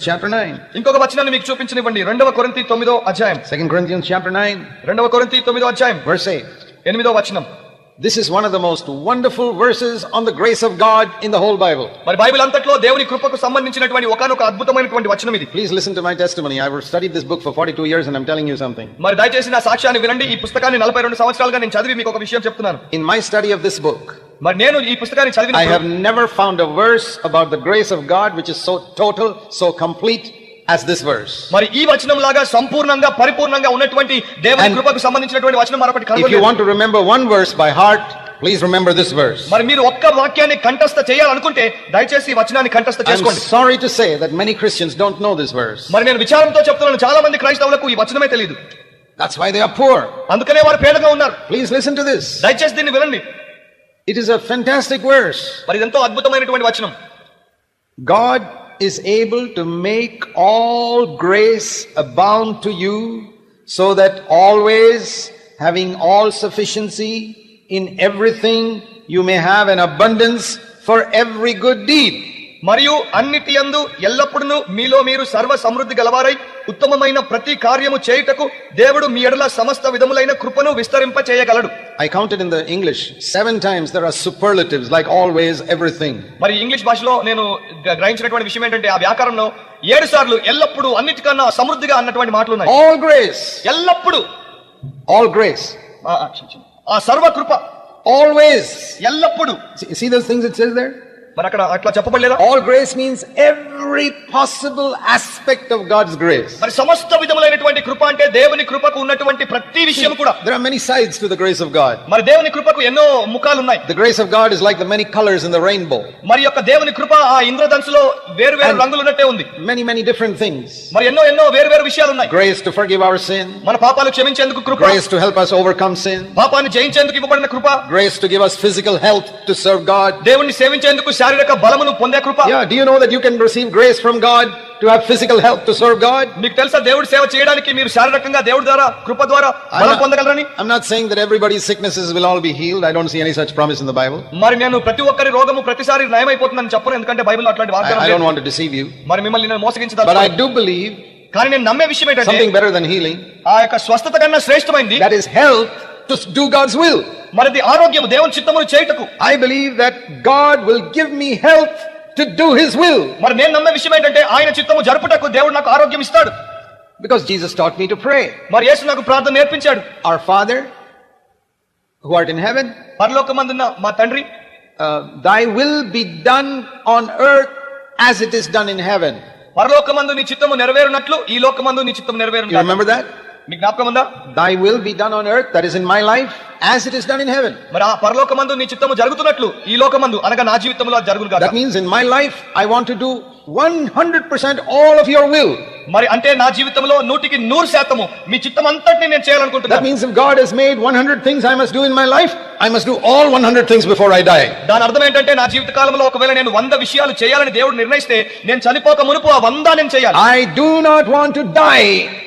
chapter 9. ఇంకొక వచనాన్ని మీకు చూపించనివ్వండి రెండవ కొరింతి తొమ్మిదో అధ్యాయం 2 Corinthians chapter 9, రెండవ కొరింతి తొమ్మిదో అధ్యాయం verse 8. ఎనిమిదో వచనం This is one of the most wonderful verses on the grace of God in the whole Bible. మరి బైబిల్ అంతట్లో దేవుని కృపకు సంబంధించినటువంటి ఒకనొక అద్భుతమైనటువంటి వచనం ఇది Please listen to my testimony. I've studied this book for 42 years and I'm telling you something. మరి దయచేసి నా సాక్ష్యాన్ని వినండి ఈ పుస్తకాన్ని నలభై రెండు సంవత్సరాలుగా నేను చదివి మీకు ఒక విషయం చెప్తున్నాను In my study of this book, మరి నేను ఈ పుస్తకాన్ని I have చదివిన never found a verse about the grace of God which is so total, so complete As this verse. మరి ఈ వచనం లాగా సంపూర్ణంగా పరిపూర్ణంగా ఉన్నటువంటి దేవుని కృపకు సంబంధించినటువంటి వచనం మరొకటి If you కనుగొనలేదు. want to remember one verse by heart, please remember this verse. మరి మీరు ఒక్క వాక్యాన్ని కంఠస్థ చేయాలనుకుంటే దయచేసి ఈ వచనాన్ని కంఠస్థ I'm చేసుకోండి sorry to say that many Christians don't know this verse. మరి నేను విచారంతో చెప్తున్నాను చాలా మంది క్రైస్తవులకు ఈ వచనమే తెలియదు That's why they are poor. అందుకనే వారు పేదగా ఉన్నారు Please listen to this. దయచేసి దీన్ని వినండి It is a fantastic verse. మరి ఇదెంతో అద్భుతమైనటువంటి వచనం God is able to make all grace abound to you so that always having all sufficiency in everything you may have an abundance for every good deed. మరియు అన్నిటి యందు ఎల్లప్పుడూ మీలో మీరు సర్వ సమృద్ధి గలవారై ఉత్తమమైన ప్రతి కార్యము చేయుటకు దేవుడు మీ ఎడల సమస్త విధములైన కృపను విస్తరింప చేయగలడు I counted in the English, seven times there are superlatives like always, everything. మరి ఇంగ్లీష్ భాషలో నేను గ్రహించినటువంటి విషయం ఏంటంటే ఆ వ్యాకరణంలో ఏడు సార్లు ఎల్లప్పుడూ అన్నిటికన్నా సమృద్ధిగా అన్నటువంటి మాటలు ఉన్నాయి All grace, ఎల్లప్పుడూ. All grace, ఆ, సర్వ కృప always. ఎల్లప్పుడూ. Those things it says there? మరి అక్కడ అట్లా చెప్పబడలేదా All grace means every possible aspect of God's grace. మరి సమస్త విధములైనటువంటి కృప అంటే దేవుని కృపకు ఉన్నటువంటి ప్రతి విషయం కూడా There are many sides to the grace of God. మరి దేవుని కృపకు ఎన్నో ముఖాలు ఉన్నాయి The grace of God is like the many colors in the rainbow. మరి యొక్క దేవుని కృప ఆ ఇంద్రధనుసులో వేరు వేరు And- రంగులు ఉన్నట్టే ఉంది Many, many different things. మరి ఎన్నో ఎన్నో వేరు వేరు విషయాలు ఉన్నాయి Grace to forgive our sin, మన పాపాలు క్షమించేందుకు కృప grace to help us overcome sin, పాపాన్ని జయించేందుకు ఇవ్వబడిన కృప grace to give us physical health to serve God. దేవుణ్ణి సేవించేందుకు శారీరక బలమును పొందే కృప. Yeah do you know that you can receive grace from God to have physical health to serve God మీకు తెలుసా దేవుడి సేవ చేయడానికి మీరు శారీరకంగా దేవుడి ద్వారా కృప ద్వారా బలం పొందగలరని? I am not saying that everybody sicknesses will all be healed I don't see any such promise in the Bible మరి నేను ప్రతి ఒక్కరి రోగము ప్రతిసారి నయమైపోతుందని చెప్పను ఎందుకంటే బైబిల్ అట్లాంటి వాక్యం I don't want to deceive you మరి మిమ్మల్ని నేను మోసగించదా బట్ ఐ డు బిలీవ్ కానీ నేను నమ్మే విషయం ఏంటంటే సంథింగ్ బెటర్ దెన్ హీలింగ్ ఆ యొక్క స్వస్థత కన్నా శ్రేష్టమైంది that is health to do God's will. మరిది ఆరోగ్యం దేవుని చిత్తమును చేయుటకు I believe that God will give me health to do His will. మరి నేను నమ్మే విషయం ఏంటంటే ఆయన చిత్తము జరుపుటకు దేవుడు నాకు ఆరోగ్యం ఇస్తాడు Because Jesus taught me to pray. మరి యేసు నాకు ప్రార్థన నేర్పించాడు Our Father, who art in heaven, పరలోకమందున్న మా తండ్రి uh, thy will be done on earth as it is done in heaven. పరలోకమందు నీ చిత్తము నెరవేరునట్లు ఈ లోకమందు నీ చిత్తము You నెరవేరు remember మీకు జ్ఞాపకం ఉందా Thy will be done on earth, that is in my life, as it is done in heaven. మరి ఆ పరలోకమందు నీ చిత్తము జరుగుతున్నట్లు ఈ లోకమందు అనగా నా జీవితంలో జరుగును That కాదు means in my life, I want to do 100% all of your will. మరి అంటే నా జీవితంలో నూటికి నూరు శాతము మీ చిత్తం అంతటి నేను చేయాలనుకుంటున్నా that means if God has made 100 things I must do in my life I must do all 100 things before I die దాని అర్థం ఏంటంటే నా జీవిత కాలంలో ఒకవేళ నేను వంద విషయాలు చేయాలని దేవుడు నిర్ణయిస్తే నేను చనిపోక మునుపు ఆ 100 నేను చేయాలి. I do not want to die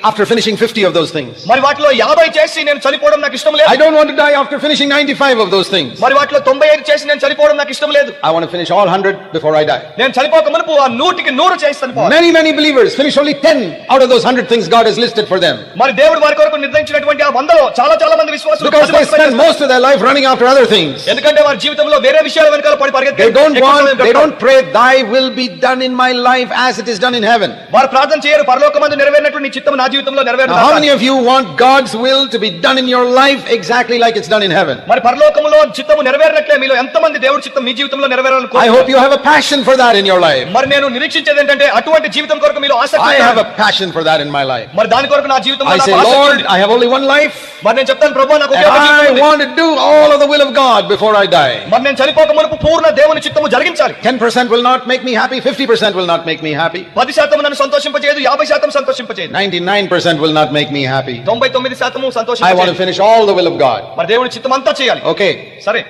after finishing 50 of those things మరి వాటిలో 50 చేసి నేను చనిపోవడం నాకు ఇష్టం లేదు. I don't want to die after finishing 95 of those things మరి వాటిలో 95 చేసి నేను చనిపోవడం నాకు ఇష్టం లేదు. I want finish all 100 before I die నేను చనిపోక మునుపు ఆ 100 కి 100 చేస్తాను many many believers finish only 10 out of those 100 things God has listed for them. మరి దేవుడు వారి కొరకు నిర్ణయించినటువంటి ఆ వందలో చాలా చాలా మంది విశ్వాసులు Because they పది మంది spend most of their life running after other things. ఎందుకంటే వారి జీవితంలో వేరే విషయాల వెనకాల పడి పరిగెత్తి They don't ఎక్కువ సమయం want, they గడపరు. don't pray, thy will be done in my life as it is done in heaven. వారు ప్రార్థన చేయరు పరలోకమందు నెరవేరినట్టు నీ చిత్తం నా జీవితంలో నెరవేరు Now, how many of you want God's will to be done in your life exactly like it's done in heaven? మరి పరలోకములో చిత్తము నెరవేరినట్లే మీలో ఎంతమంది దేవుడి చిత్తం మీ జీవితంలో నెరవేరాలని I కోరుకుంటున్నారు? hope you have a passion for that in your life. మరి నేను నిరీక్షించేది ఏంటంటే అటువంటి జీవితం కొరకు మీలో ఆసక్తి I have ఉండాలి. a passion for that in my life. మరి దాని కొరకు నా జీవితంలో I నాకు say, ఆసక్తి Lord, ఉంది. I have only one life, మరి నేను చెప్తాను ప్రభు నాకు and ఒకే ఒక జీవితం I ఉంది. want to do all of the will of God before I die. మరి నేను చనిపోక మునుపు పూర్ణ దేవుని చిత్తము జరిగించాలి 10% will not make me happy, 50% will not make me happy, పది శాతం నన్ను సంతోషింపచేయదు యాభై శాతం సంతోషింపచేయదు 99% will not make me happy. తొంభై తొమ్మిది శాతము I want to సంతోషింపచేయదు finish all the will of God. మరి దేవుని చిత్తం అంతా చేయాలి Okay, సరే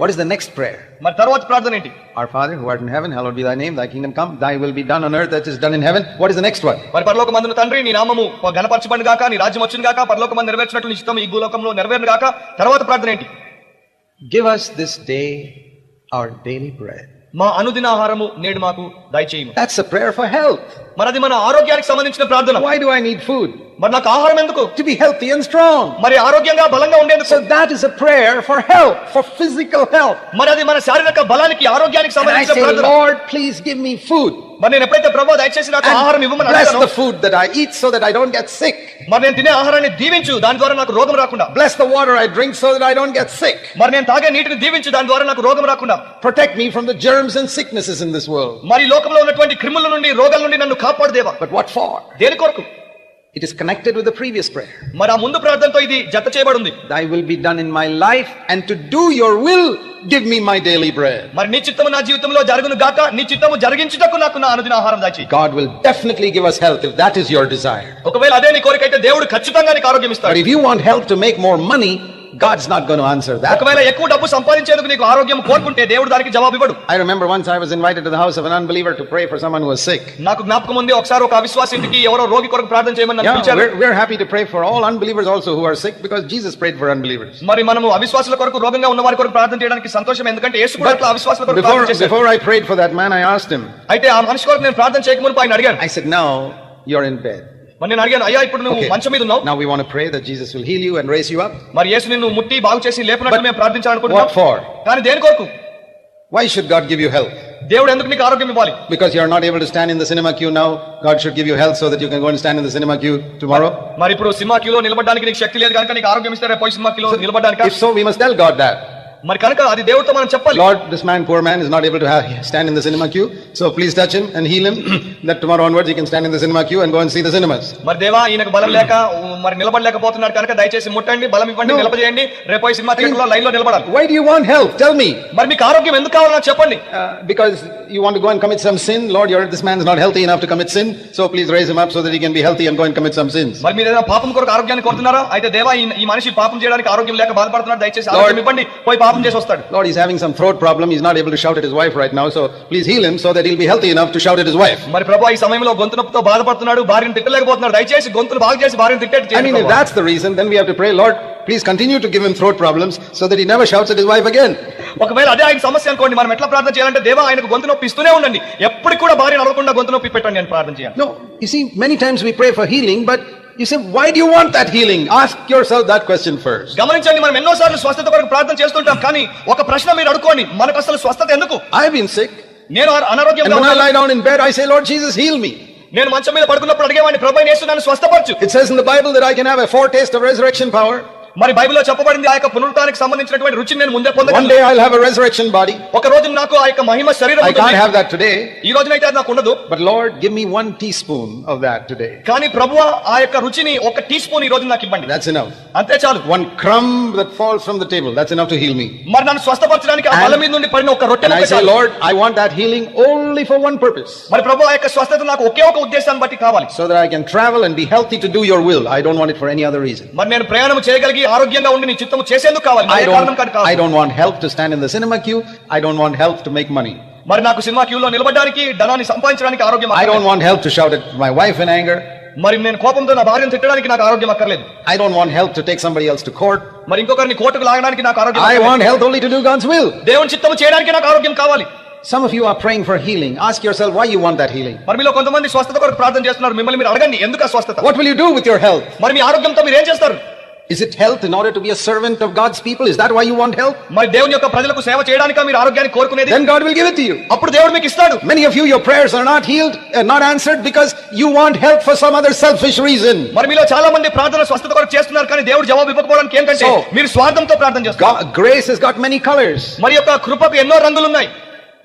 What is the next prayer? మరి తర్వాత ప్రార్థన ఏంటి Our Father who art in heaven, hallowed be thy name, thy kingdom come, thy will be done on earth as is done in heaven. What is the next one? మరి పరలోక మందున తండ్రి నీ నామము గణపరచబడి గాక నీ రాజ్యం వచ్చిన గాక పరలోక మంది నెరవేర్చినట్లు నీ చిత్తం ఈ భూలోకంలో నెరవేరును గాక తర్వాత ప్రార్థన ఏంటి Give us this day our daily bread. మా అనుదిన ఆహారము నేడు మాకు దయచేయము That's a prayer for health. మరి అది మన ఆరోగ్యానికి సంబంధించిన ప్రార్థన Why do I need food? మరి నాకు ఆహారం ఎందుకు To be healthy and strong. మరి ఆరోగ్యంగా బలంగా ఉండేందుకు So that is a prayer for health, for physical health. మరి అది మన శారీరక బలానికి ఆరోగ్యానికి And I సంబంధించిన say, ప్రార్థన Lord, please give me food. మరి నేను ఎప్పుడైతే ప్రభు దయచేసి నాకు ఆహారం ఇవ్వమని bless the food that I eat so that I don't get sick మరి నేను తినే ఆహారాన్ని దీవించు దాని ద్వారా నాకు రోగం రాకుండా. Bless the water I drink so that I don't get sick మరి నేను తాగే నీటిని దీవించు దాని ద్వారా నాకు రోగం రాకుండా. Protect me from the germs and sicknesses in this world మరి లోకంలో ఉన్నటువంటి క్రిములు నుండి రోగాల నుండి నన్ను కాపాడు దేవా. బట్ వాట్ ఫర్ దేని కొరకు? It is connected with the previous prayer. మరి ఆ ముందు ప్రార్థనతో ఇది జత చేయబడి ఉంది Thy will be done in my life, and to do your will, give me my daily bread. మరి నీ చిత్తము నా జీవితంలో జరుగును గాక నీ చిత్తము జరిగించుటకు నాకు నా అనుదిన ఆహారం దాచి God will definitely give us health if that is your desire. ఒకవేళ అదే నీ కోరిక అయితే దేవుడు ఖచ్చితంగా నీకు ఆరోగ్యం But ఇస్తాడు if you want health to make more money, God's not going to answer that. ఒకవేళ ఎక్కువ డబ్బు సంపాదించేందుకు నీకు ఆరోగ్యం కోరుకుంటే దేవుడు దానికి జవాబు ఇవ్వడు I remember once I was invited to the house of an unbeliever to pray for someone who was sick. నాకు జ్ఞాపకం ఉంది ఒకసారి ఒక అవిశ్వాస ఇంటికి ఎవరో రోగి కొరకు ప్రార్థన చేయమని నన్ను Yeah, పిలిచారు we're, we're happy to pray for all unbelievers also who are sick because Jesus prayed for unbelievers. మరి మనము అవిశ్వాసుల కొరకు రోగంగా ఉన్న వారి కొరకు ప్రార్థన చేయడానికి సంతోషం ఎందుకంటే యేసు కూడా అట్లా అవిశ్వాసుల కొరకు Before, ప్రార్థన చేశారు before I prayed for that man, I asked him, అయితే ఆ మనిషి కొరకు నేను ప్రార్థన చేయకముందు ఆయన అడిగాను I said, Now you're in bed. మరి నేను అడిగాను అయ్యా ఇప్పుడు నువ్వు Okay. మంచం మీద ఉన్నావు Now we want to pray that Jesus will heal you and raise you up. మరి యేసు నిన్ను ముట్టి బాగు చేసి లేపినట్టు But మేము ప్రార్థించాలనుకుంటున్నాం What for? కానీ దేని కొరకు Why should God give you health? దేవుడు ఎందుకు నీకు ఆరోగ్యం ఇవ్వాలి Because you're not able to stand in the cinema queue now, God should give you health so that you can go and stand in the cinema queue tomorrow. మరి ఇప్పుడు cinema క్యూలో నిలబడడానికి నీకు శక్తి లేదు కనుక నీకు ఆరోగ్యం ఇస్తారే పోయి సినిమా క్యూలో నిలబడడానికి If so, we must tell God that. మరి కనుక అది దేవుడితో మనం చెప్పాలి. Lord this man poor man is not able to have stand in the cinema queue so please touch him and heal him that tomorrow onward he can stand in the cinema queue and go and see the cinemas మరి దేవా ఈయనకు బలం లేక మరి నిలబడలేకపోతున్నాడు కనుక దయచేసి ముట్టండి బలం ఇవ్వండి నిలబడేయండి. రేపు పోయి సినిమా థియేటర్లో లైన్లో నిలబడాలి. Why do you want help tell me మరి మీకు ఆరోగ్యం ఎందుకు కావాలో చెప్పండి. Because you want to go and commit some sin Lord your this man is not healthy enough to commit sin so please raise him up so that he can be healthy and go and commit some sins మరి మీరు ఏదైనా పాపం కొరకు ఆరోగ్యాన్ని కోరుతున్నారా? అయితే దేవా ఈ మనిషి పాపం చేయడానికి ఆరోగ్యం లేక బాధపడుతున్నాడు. దయచేసి ఆరోగ్యం ఇవ్వండి. పోయి పాపం చేసి వస్తాడు Lord, he's having some throat problem, he's not able to shout at his wife right now, so please heal him so that he'll be healthy enough to shout at his wife. మరి ప్రభు ఈ సమయంలో గొంతు నొప్పితో బాధపడుతున్నాడు భార్యను తిట్టలేకపోతున్నాడు దయచేసి గొంతులు బాగు చేసి భార్యను తిట్టేట్టు if ప్రభువా. that's the reason, then we have to pray, Lord, please continue to give him throat problems so that he never shouts at his wife again. ఒకవేళ అదే ఆయన సమస్య అనుకోండి మనం ఎట్లా ప్రార్థన చేయాలంటే దేవా ఆయనకు గొంతు నొప్పి ఇస్తూనే ఉండండి ఎప్పటికి కూడా భార్య నడవకుండా గొంతు నొప్పి పెట్టండి అని ప్రార్థన చేయాలి No, you see, many times we pray for healing, but you say, why do you want that healing? Ask yourself that question first. గమనించండి మనం ఎన్నోసార్లు స్వస్థత కొరకు ప్రార్థన చేస్తుంటాం కానీ ఒక ప్రశ్న మీరు అడుకోండి మనకు అసలు స్వస్థత ఎందుకు I've been sick, నేను and అనారోగ్యంగా ఉన్నాను. lie down in bed, I say, Lord Jesus, heal me. నేను మంచం మీద పడుకున్నప్పుడు అడిగేవాడిని ప్రభు యేసు నన్ను స్వస్థపరచు It says in the Bible that I can have a foretaste of resurrection power. మరి బైబిల్లో చెప్పబడింది ఆ యొక్క పునరుత్థానానికి సంబంధించినటువంటి రుచిని నేను ముందే One పొందగలను day I'll have a resurrection body. ఒక రోజు నాకు ఆ యొక్క మహిమ శరీరం I can't ఉంటుంది. have that today, ఈ రోజునైతే అది నాకు ఉండదు but Lord, give me one teaspoon of that today. కానీ ప్రభువా ఆ యొక్క రుచిని ఒక టీ స్పూన్ ఈ రోజు నాకు ఇవ్వండి That's enough. అంతే చాలు One crumb that falls from the table, that's enough to heal me. మరి నన్ను స్వస్థపరచడానికి ఆ And- బల మీద నుండి పడిన ఒక రొట్టె And I ముక్క say, చాలు. Lord, I want that healing only for one purpose. మరి ప్రభు ఆ యొక్క స్వస్థత నాకు ఒకే ఒక ఉద్దేశాన్ని బట్టి కావాలి So that I can travel and be healthy to do your will. I don't want it for any other reason. మరి నేను ప్రయాణం చేయగలిగి తిరిగి ఆరోగ్యంగా ఉండి నీ చిత్తము చేసేందుకు కావాలి. I don't want help to stand in the cinema queue I don't want help to make money మరి నాకు సినిమా క్యూ లో నిలబడడానికి ధనాన్ని సంపాదించడానికి ఆరోగ్యం I don't want help to shout it my wife in anger మరి నేను కోపంతో నా భార్యను తిట్టడానికి నాకు ఆరోగ్యం అక్కర్లేదు. I don't want help to take somebody else to court మరి ఇంకొకరిని కోర్టుకు లాగడానికి నాకు ఆరోగ్యం I want help only to do God's will దేవుని చిత్తము చేయడానికి నాకు ఆరోగ్యం కావాలి. Some of you are praying for healing. Ask yourself why you want that healing. What will you do with your health? Is it health in order to be a servant of God's people is that why you want help మరి దేవుని యొక్క ప్రజలకు సేవ చేయడానికి మీరు ఆరోగ్యాన్ని కోరుకునేది? Then God will give it to you అప్పుడు దేవుడు మీకు ఇస్తాడు. Many of you your prayers are not healed not answered because you want help for some other selfish reason మరి మీలో చాలా మంది ప్రార్థన స్వస్థత కొరకు చేస్తున్నారు కానీ దేవుడు జవాబు ఇవ్వకపోవడానికి ఏంటంటే మీరు స్వార్థంతో ప్రార్థన చేస్తారు grace has got many colours మరి యొక్క కృపకు ఎన్నో రంగులు ఉన్నాయి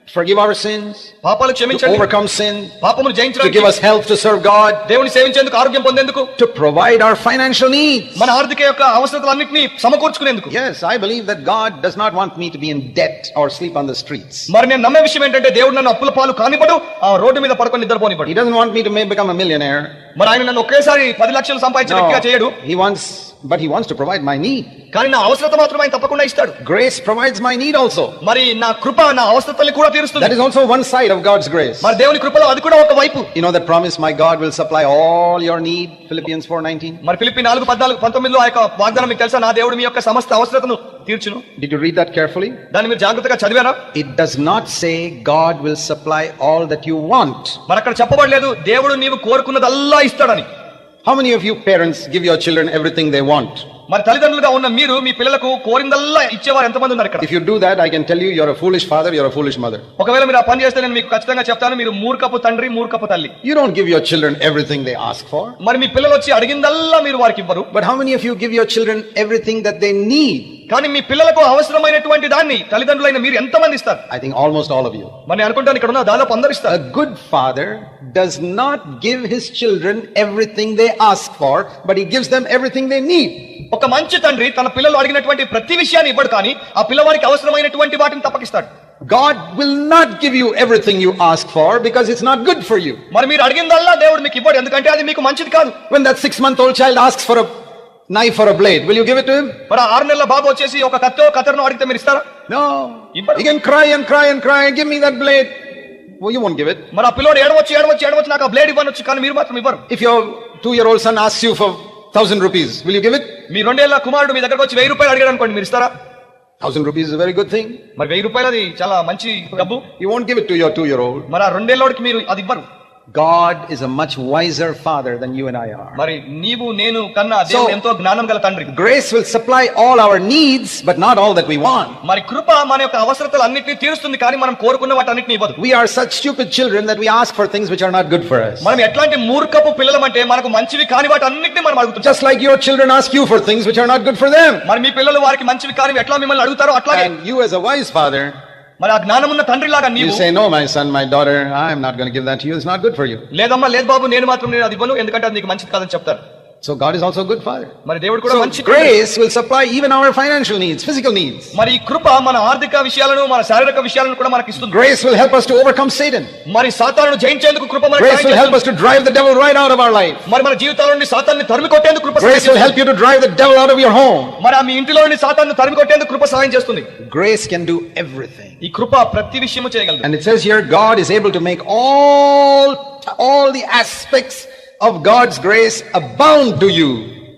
Forgive our sins, పాపాలు to క్షమించండి overcome sin, పాపమును to జయించడానికి give us health to serve God, దేవుని సేవించేందుకు ఆరోగ్యం పొందేందుకు to provide our financial needs. మన ఆర్థిక యొక్క అవసరతలన్నింటినీ సమకూర్చుకునేందుకు Yes, I believe that God does not want me to be in debt or sleep on the streets. మరి నేను నమ్మే విషయం ఏంటంటే దేవుడు నన్ను అప్పుల పాలు కానివ్వడు ఆ రోడ్డు మీద పడుకొని He నిద్రపోనివ్వడు doesn't want me to become a millionaire. మరి ఆయన నన్ను ఒకేసారి పది లక్షలు సంపాదించిన వ్యక్తిగా చేయడు he wants, but he wants to provide my need కానీ నా అవసరత మాత్రం ఆయన తప్పకుండా ఇస్తాడు. Grace provides my need also మరి నా కృప నా అవసరతల్ని కూడా తీరుస్తుంది. That is also one side of God's grace మరి దేవుని కృపలో అది కూడా ఒక వైపు. You know that promise my God will supply all your need Philippians 4:19 మరి ఫిలిప్పి 4 14 19 లో ఆ యొక్క వాగ్దానం మీకు తెలుసా? నా దేవుడు మీ యొక్క సమస్త అవసరతను తీర్చును. Did you read that carefully దాని మీరు జాగ్రత్తగా చదివారా? It does not say God will supply all that you want మరి అక్కడ చెప్పబడలేదు దేవుడు నీవు కోరుకున్నదల్లా ఇస్తాడని. How many of you parents give your children everything they want? మరి తల్లిదండ్రులుగా ఉన్న మీరు మీ పిల్లలకు కోరిందల్లా ఇచ్చేవారు ఎంతమంది ఉన్నారు ఇక్కడ If you do that, I can tell you you're a foolish father, you're a foolish mother. ఒకవేళ మీరు ఆ పని చేస్తే నేను మీకు ఖచ్చితంగా చెప్తాను మీరు మూర్ఖపు తండ్రి మూర్ఖపు తల్లి You don't give your children everything they ask for. మరి మీ పిల్లలు వచ్చి అడిగిందల్లా మీరు వారికి ఇవ్వరు But how many of you give your children everything that they need? కానీ మీ పిల్లలకు అవసరమైనటువంటి దాన్ని తల్లిదండ్రులైన మీరు ఎంతమంది ఇస్తారు I think almost all of you. మరి నేను అనుకుంటాను ఇక్కడ ఉన్న దాదాపు అందరు A ఇస్తారు good father does not give his children everything they ask for, but he gives them everything they need. ఒక మంచి తండ్రి తన పిల్లలు అడిగినటువంటి ప్రతి విషయాన్ని ఇవ్వడు కానీ ఆ పిల్లవారికి అవసరమైనటువంటి వాటిని తప్పకిస్తాడు God will not give you everything you ask for because it's not good for you. మరి మీరు అడిగిందల్లా దేవుడు మీకు ఇవ్వడు ఎందుకంటే అది మీకు మంచిది కాదు When that six month old child asks for a knife or a blade, will you give it to him? మరి ఆరు నెలల బాబు వచ్చేసి ఒక కత్తో కత్తెరను అడిగితే మీరు ఇస్తారా. He can cry and cry and cry, give me that blade. Well, you won't give it. మరి ఆ పిల్లోడు ఏడవచ్చు ఏడవచ్చు ఏడవచ్చు నాకు ఆ బ్లేడ్ ఇవ్వనొచ్చు కానీ మీరు మాత్రం ఇవ్వరు If your two year old son asks you for thousand rupees will you give it మీ రెండేళ్ళ కుమారుడు మీ దగ్గరకు వచ్చి వెయ్యి రూపాయలు అడిగాడు అనుకోండి మీరు ఇస్తారా? Thousand rupees very good thing మరి వెయ్యి రూపాయలు అది చాలా మంచి డబ్బు. You won't give it to your two year old మరి ఆ రెండేళ్ళోడికి మీరు అది ఇవ్వరు. God is a much wiser father than you and I are. మరి నీవు నేను కన్నా దేవుడు ఎంతో జ్ఞానం గల తండ్రి Grace will supply all our needs, but not all that we want. మరి కృప మన యొక్క అవసరతలు అన్నింటినీ తీరుస్తుంది కానీ మనం కోరుకున్న వాటి అన్నింటినీ ఇవ్వదు We are such stupid children that we ask for things which are not good for us. మనం ఎట్లాంటి మూర్ఖపు పిల్లలం అంటే మనకు మంచివి కాని వాటి అన్నింటినీ మనం అడుగుతాం Just like your children ask you for things which are not good for them. మరి మీ పిల్లలు వారికి మంచివి కానివి ఎట్లా మిమ్మల్ని అడుగుతారో అట్లాగే And you, as a wise father, మరి ఆ జ్ఞానం ఉన్న తండ్రి లాగా నీవు you say no my son my daughter I am not going to give that to you it's not good for you లేదమ్మా లేదు బాబు నేను మాత్రం నేను అది ఇవ్వను ఎందుకంటే అది నీకు మంచిది కాదని చెప్తారు. So God is also a good father. మరి దేవుడు కూడా So మంచి తండ్రి. grace will supply even our financial needs, physical needs. మరి ఈ కృప మన ఆర్థిక విషయాలను మన శారీరక విషయాలను కూడా మనకి ఇస్తుంది Grace will help us to overcome Satan. మరి సాతాను జయించేందుకు కృప మనకి Grace సహాయం will help చేస్తుంది. us to drive the devil right out of our life. మరి మన జీవితాల నుండి సాతాన్ని తరిమి కొట్టేందుకు కృప సహాయం Grace will చేస్తుంది. help you to drive the devil out of your home. మరి ఆ మీ ఇంటిలో నుండి సాతాన్ని తరిమి కొట్టేందుకు కృప సహాయం చేస్తుంది Grace can do everything. ఈ కృప ప్రతి విషయము చేయగలదు And it says here, God is able to make all, all the aspects of God's grace abound to you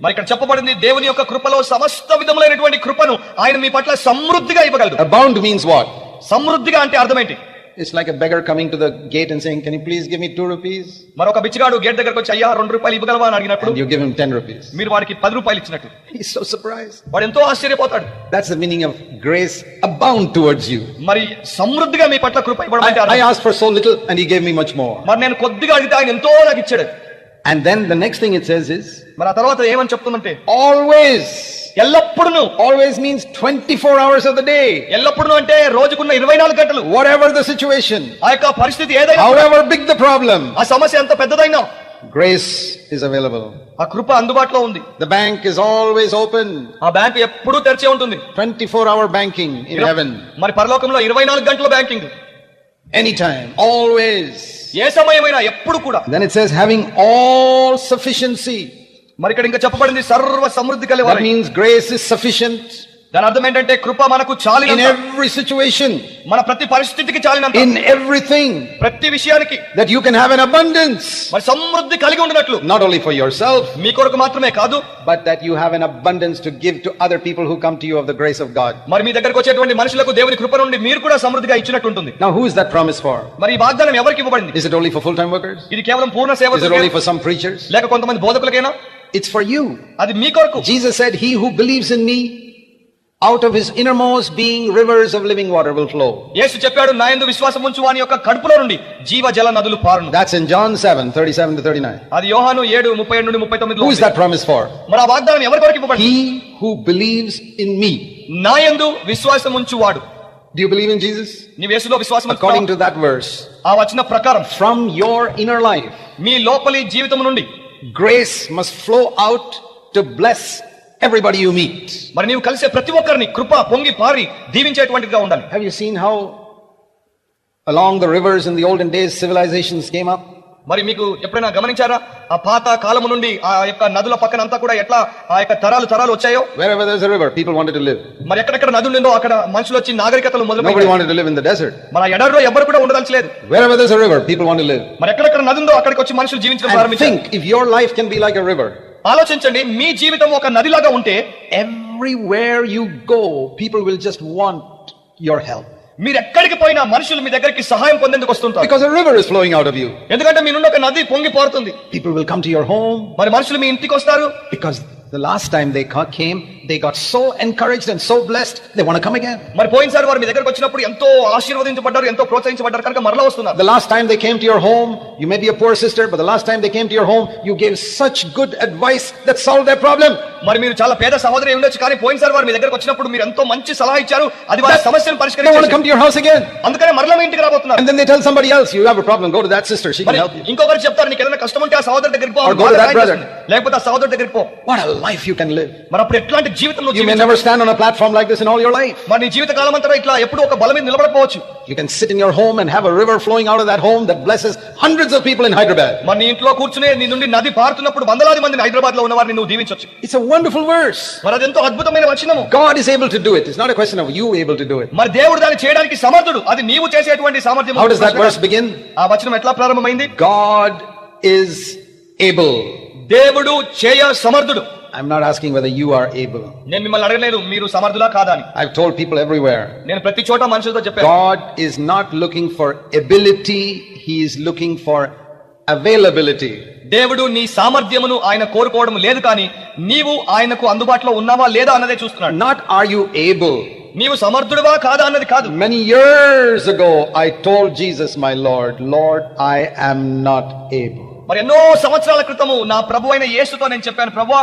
మరి ఇక్కడ చెప్పబడింది దేవుని యొక్క కృపలో సమస్త విధములైనటువంటి కృపను ఆయన మీ పట్ల సమృద్ధిగా ఇవ్వగలదు అబౌండ్ మీన్స్ వాట్ సమృద్ధిగా అంటే అర్థం ఏంటి it's like a beggar coming to the gate and saying can you please give me 2 rupees మరి ఒక బిచ్చగాడు గేట్ దగ్గరికి వచ్చి అయ్యా రెండు రూపాయలు ఇవ్వగలవా? అని అడిగినప్పుడు యు గివ్ హిమ్ రూపీస్ మీరు వాడికి పది రూపాయలు ఇచ్చినట్టు. హి సో సర్ప్రైజ్ వాడు ఎంతో ఆశ్చర్యపోతాడు. That's the meaning of grace abound towards you మరి సమృద్ధిగా మీ పట్ల కృప so little and he give me much more మరి నేను కొద్దిగా అడిగితే ఆయన ఎంతో నాకు ఇచ్చాడు. And then the next thing it says is, మరి ఆ తర్వాత ఏమని చెప్తుందంటే always. ఎల్లప్పుడూ Always means 24 hours of the day. ఎల్లప్పుడూ అంటే రోజుకున్న ఇరవై నాలుగు గంటలు Whatever the situation, ఆ యొక్క పరిస్థితి ఏదైనా however big the problem, ఆ సమస్య ఎంత పెద్దదైనా grace is available. ఆ కృప అందుబాటులో ఉంది The bank is always open. ఆ బ్యాంకు ఎప్పుడూ తెరిచే ఉంటుంది 24 hour banking in heaven. మరి పరలోకంలో ఇరవై నాలుగు గంటల బ్యాంకింగ్ ఎనీ ఎనీటైమ్ ఆల్వేస్ ఏ సమయమైనా ఎప్పుడు కూడా. Then it says having all sufficiency మరి ఇక్కడ ఇంకా చెప్పబడింది సర్వ సమృద్ధి కలిగి మీన్స్ గ్రేస్ ఇస్ సఫిషియెంట్ దాని అర్థం ఏంటంటే కృప మనకు చాలి ఇన్ ఎవ్రీ సిచువేషన్ మన ప్రతి పరిస్థితికి చాలిన ఇన్ ఎవ్రీథింగ్ ప్రతి విషయానికి. That you can an abundance మరి సమృద్ధి కలిగి ఉండనట్లు. Not only for yourself మీ కొరకు మాత్రమే కాదు. But that you have an abundance to give to other people who come to you of the grace of God మరి మీ దగ్గరికి వచ్చేటువంటి మనుషులకు దేవుని కృప నుండి మీరు కూడా సమృద్ధిగా ఇచ్చినట్టు ఉంటుంది now who is that promise for మరి ఈ వాగ్దానం ఎవరికి ఇవ్వబడింది? Is it only for full time workers ఇది కేవలం పూర్ణ సేవకులకు? Is it only for some preachers లేక కొంతమంది బోధకులకైనా? ఇట్స్ ఫర్ యు అది మీ కొరకు. Jesus said he who believes in me out of his innermost being, rivers of living water will flow. యేసు చెప్పాడు నా యందు విశ్వాసం ఉంచు వాని యొక్క కడుపులో నుండి జీవ జల నదులు పారును That's in John 7 37 to 39. అది యోహాను ఏడు ముప్పై ఏడు నుండి ముప్పై తొమ్మిది Who is that promise for? మరి ఆ వాగ్దానం ఎవరి కొరకు ఇవ్వబడింది He who believes in me. నా యందు విశ్వాసం ఉంచువాడు Do you believe in Jesus? నీ యేసులో విశ్వాసం According ఉంచుతావా? to that verse, ఆ వచన ప్రకారం from your inner life, మీ లోపలి జీవితం నుండి grace must flow out to bless everybody you meet. మరి నీవు కలిసే ప్రతి ఒక్కరిని కృప పొంగి పారి దీవించేటువంటిదిగా ఉండాలి Have you seen how along the rivers in the olden days civilizations came up? మరి మీకు ఎప్పుడైనా గమనించారా ఆ పాత కాలము నుండి ఆ యొక్క నదుల పక్కన అంతా కూడా ఎట్లా ఆ యొక్క తరాలు తరాలు వచ్చాయో Wherever there's a river, people wanted to live. మరి ఎక్కడెక్కడ నదులు ఉందో అక్కడ మనుషులు వచ్చి నాగరికతలు Nobody మొదలు wanted to live in the desert. మన ఎడర్లో ఎవరు కూడా ఉండదలచలేదు Wherever there's a river, people want to live. మరి ఎక్కడెక్కడ నది ఉందో అక్కడికి వచ్చి మనుషులు జీవించడం And ప్రారంభించారు think if your life can be like a river, ఆలోచించండి మీ జీవితం ఒక నదిలాగా ఉంటే everywhere you go people will just want your help మీరు ఎక్కడికి పోయిన మనుషులు మీ దగ్గరికి సహాయం పొందేందుకు వస్తుంటారు. Because river is out of ఎందుకంటే మీ ఒక నది పొంగి పారుతుంది. People will come to your home మరి మనుషులు మీ ఇంటికి వస్తారు? Because the last time they ca- came, they got so encouraged and so blessed, they want to come again. మరి పోయినసారి వారు మీ దగ్గరకు వచ్చినప్పుడు ఎంతో ఆశీర్వదించబడ్డారు ఎంతో ప్రోత్సహించబడ్డారు కనుక మరలా వస్తున్నారు The last time they came to your home, you may be a poor sister, but the last time they came to your home, you gave such good advice that solved their problem. మరి మీరు చాలా పేద సహోదరి అయి ఉండొచ్చు కానీ పోయినసారి వారు మీ దగ్గరకు వచ్చినప్పుడు మీరు ఎంతో మంచి సలహా ఇచ్చారు అది వారి సమస్యను They want to పరిష్కరించారు come to your house again. అందుకనే మరలా మీ ఇంటికి రాబోతున్నారు And then they tell somebody else, you have a problem, go to that sister, she can మరి help you. ఇంకొకరు చెప్తారు నీకు ఏదైనా కష్టం ఉంటే ఆ సహోదరు దగ్గరికి పో Or ఆమె go to బాగా that సహాయం brother. చేస్తుంది. లేకపోతే ఆ సహోదరు దగ్గరికి పో What a life you can live మరి అప్పుడు ఎట్లాంటి జీవితంలో you may never stand on a platform like this in all your life మరి నీ జీవిత కాలం అంతా ఇట్లా ఎప్పుడు ఒక బలమే నిలబడకపోవచ్చు. You can sit in your home and have a river flowing out of that home that blesses hundreds of people in Hyderabad మరి నీ ఇంట్లో కూర్చునే నీ నుండి నది పారుతున్నప్పుడు వందలాది మంది హైదరాబాద్లో ఉన్న వారిని నువ్వు దీవించొచ్చు. ఇట్స్ అ వండర్ఫుల్ వర్డ్స్ మరి అది ఎంతో అద్భుతమైన వచనము. God is able to do it it's not a question of you able to do it మరి దేవుడు దాన్ని చేయడానికి సమర్థుడు. అది నీవు చేసేటువంటి సామర్థ్యం how does that verse begin ఆ వచనం ఎట్లా ప్రారంభమైంది? గాడ్ ఇస్ ఏబుల్ దేవుడు చేయ సమర్థుడు. I'm not asking whether you are able. నేను మిమ్మల్ని అడగలేదు మీరు సమర్థులా కాదా అని I've told people everywhere. నేను ప్రతి చోట మనుషులతో చెప్పాను God is not looking for ability, He is looking for availability. దేవుడు నీ సామర్థ్యమును ఆయన కోరుకోవడం లేదు కానీ నీవు ఆయనకు అందుబాటులో ఉన్నావా లేదా అన్నదే చూస్తున్నాడు Not are you able. నీవు సమర్థుడువా కాదా అన్నది కాదు Many years ago, I told Jesus, my Lord, Lord, I am not able. మరి ఎన్నో సంవత్సరాల క్రితము నా ప్రభు అయిన యేసుతో నేను చెప్పాను ప్రభు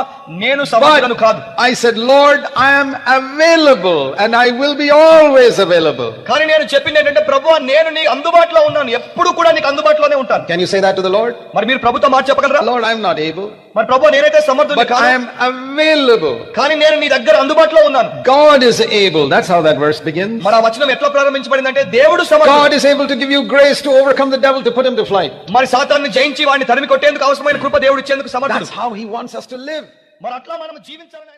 నేను సమాధానం కాదు. I said Lord I'm available and I will be always available కానీ నేను చెప్పింది ఏంటంటే ప్రభు నేను నీ అందుబాటులో ఉన్నాను ఎప్పుడు కూడా నీకు అందుబాటులోనే ఉంటాను. Can you say that to the Lord మరి మీరు ప్రభుతో మాట చెప్పగలరా? Lord I am not able మరి ప్రభు నేనైతే సమర్థుని కాదు. ఐ యామ్ అవైలబుల్ కానీ నేను నీ దగ్గర అందుబాటులో ఉన్నాను. God is able that's how that verse begins మరి ఆ వచనం ఎట్లా ప్రారంభించబడింది అంటే దేవుడు సమర్థుడు. God is able to give you grace to overcome the devil to put him to flight మరి సాతాన్ని జయించి వాడిని తరిమి కొట్టేందుకు అవసరమైన కృప దేవుడు ఇచ్చేందుకు సమర్థుడు That's how he wants us to live. మరి అట్లా మనం జీవించాలని